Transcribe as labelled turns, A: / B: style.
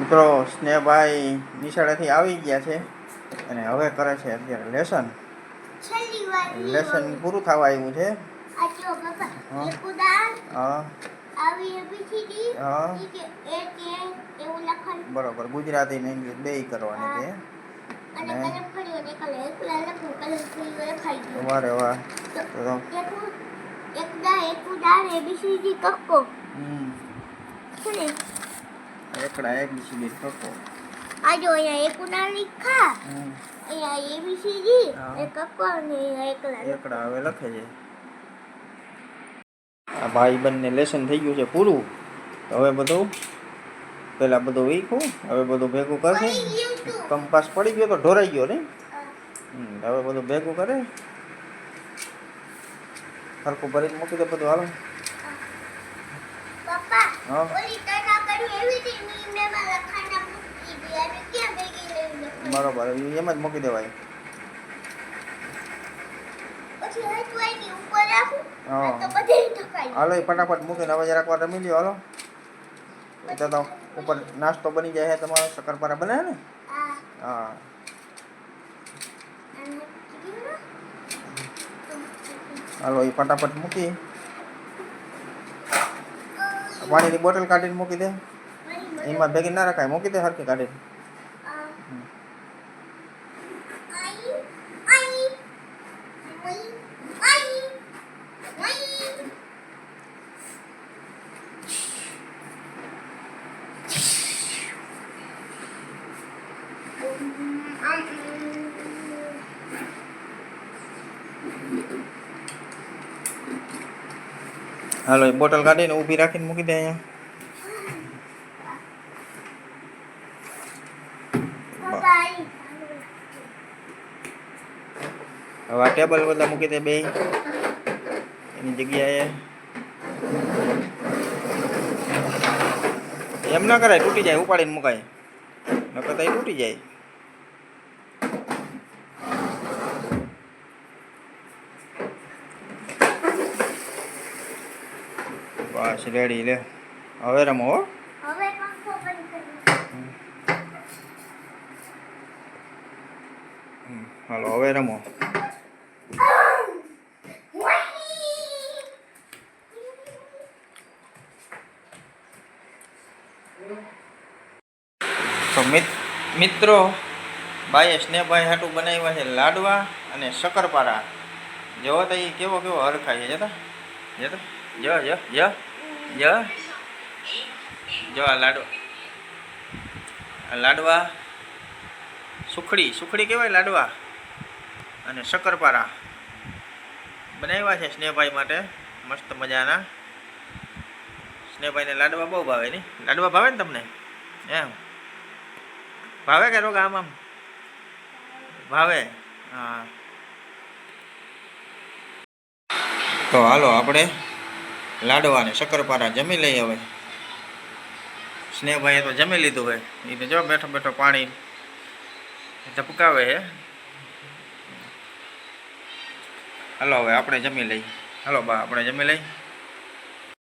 A: મિત્રો સ્નેહભાઈ નિશાળેથી આવી ગયા છે અને હવે કરે છે અત્યારે લેસન. લેસન પૂરું થવા આવ્યું છે. બરોબર ગુજરાતી ને ઇંગ્લિશ બે કરવાની છે. વારે વાહ
B: તો
A: તો તો
B: એક ઉ- એક દા એક ઉદાહરણ એબીસીડી કક્કો.
A: હમ. એકડા એક બીસી કકો
B: આ જો અહીંયા એક ઉદાહરણ લીખા અહીંયા એબીસીડી એક કક્કો અને એકલા
A: એકડા હવે લખે છે. આ ભાઈ બંને લેસન થઈ ગયું છે પૂરું. હવે બધું પેલા બધું વીખું હવે બધું ભેગું કરશે. કંપાસ પડી ગયો તો ઢોરાઈ ગયો ને? હવે બધું ભેગું કરે. સરખું ભરીને મૂકી દે બધું હાલો. હા. બરોબર એમ જ મૂકી દેવાય. હાલો એ ફટાફટ મૂકીને હવે જરાક વાર રમી લ્યો હાલો. તો તો ઉપર નાસ્તો બની જાય છે તમારો શક્કરપારા બને ને? હા? હાલો એ ફટાફટ મૂકી. પાણીની બોટલ કાઢીને મૂકી દે. એમાં ભેગી ના રખાય મૂકી દે હરખી કાઢીને.
B: આ.
A: હાલો, એ બોટલ કાઢીને ઊભી રાખીને મૂકી દે અહીંયા. હવે આ ટેબલ બધા મૂકી દે બે. એની જગ્યાએ. એમ ના કરાય, તૂટી જાય, ઉપાડીને મુકાય. નકર તો તૂટી જાય. બસ રેડી લે. હવે રમો હો. હાલો હવે રમો. તો મિત- મિત્રો બાઈએ સ્નેહભાઈ હાટું બનાવ્યા છે લાડવા અને શક્કરપારા. જોવો તો એ કેવો કેવો હરખાય છે જતા? જતા? જો જો જો. જો. જો આ લાડવા. આ લાડવા સુખડી સુખડી કહેવાય લાડવા. અને શક્કરપારા. બનાવ્યા છે સ્નેહભાઈ માટે. મસ્ત મજાના. સ્નેહભાઈને લાડવા બહુ ભાવે નહીં લાડવા ભાવે ને તમને? એમ. ભાવે કે રોગ આમ આમ? ભાવે? હા. તો હાલો આપણે લાડવા ને શક્કરપારા જમી લઈએ હવે. સ્નેહભાઈએ તો જમી લીધું હોય. એ તો જો બેઠો બેઠો પાણી ધબકાવે હે. હાલો, હવે આપણે જમી લઈ હાલો બા, આપણે જમી લઈ